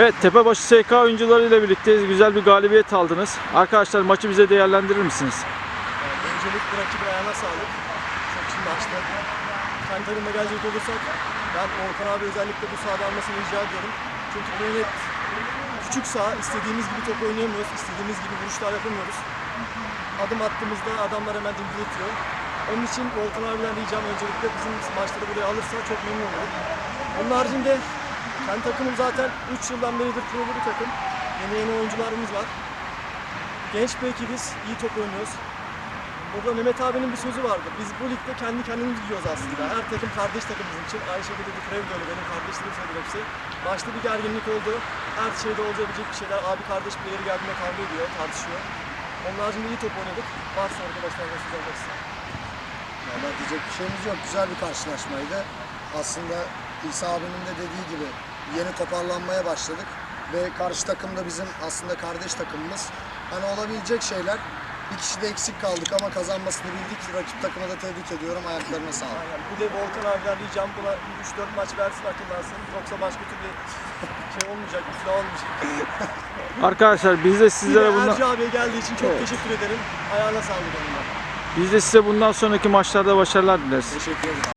Evet Tepebaşı SK oyuncularıyla birlikte güzel bir galibiyet aldınız. Arkadaşlar maçı bize değerlendirir misiniz? Öncelikle rakibin ayağına sağlık. Çok iyi maçtı. Kendi takımda gelecek olursak ben Volkan abi özellikle bu sahada almasını rica ediyorum. Çünkü bu net küçük saha istediğimiz gibi top oynayamıyoruz. istediğimiz gibi vuruşlar yapamıyoruz. Adım attığımızda adamlar hemen dinletiyor. Onun için Volkan abiden ricam öncelikle bizim maçları buraya alırsa çok memnun olurum. Onun haricinde kendi takımım zaten 3 yıldan beridir kurulu bir takım. Yeni yeni oyuncularımız var. Genç bir ekibiz, iyi top oynuyoruz. Burada Mehmet abinin bir sözü vardı. Biz bu ligde kendi kendimiz gidiyoruz aslında. Her takım kardeş takım bizim için. Aynı şekilde de Krev de. Benim kardeşlerim sayılır hepsi. Maçta bir gerginlik oldu. Her şeyde olabilecek bir şeyler. Abi kardeş bir yeri geldiğinde kavga ediyor, tartışıyor. Onun haricinde iyi top oynadık. Varsa arkadaşlar olmak ister. Valla diyecek bir şeyimiz yok. Güzel bir karşılaşmaydı. Aslında İsa abinin de dediği gibi yeni toparlanmaya başladık. Ve karşı takım da bizim aslında kardeş takımımız. Hani olabilecek şeyler. Bir kişi de eksik kaldık ama kazanmasını bildik. Rakip takıma da tebrik ediyorum. Ayaklarına sağlık. Aynen. Bir de Volkan abiden ricam buna 3-4 maç versin akıllansın. Yoksa başka türlü şey olmayacak, iflah olmayacak. Arkadaşlar biz de Bir de sizlere bundan Erci abiye geldiği için çok Evet. teşekkür ederim. Ayağına sağlık onunla. biz de size bundan sonraki maçlarda başarılar dileriz. Teşekkür ederim.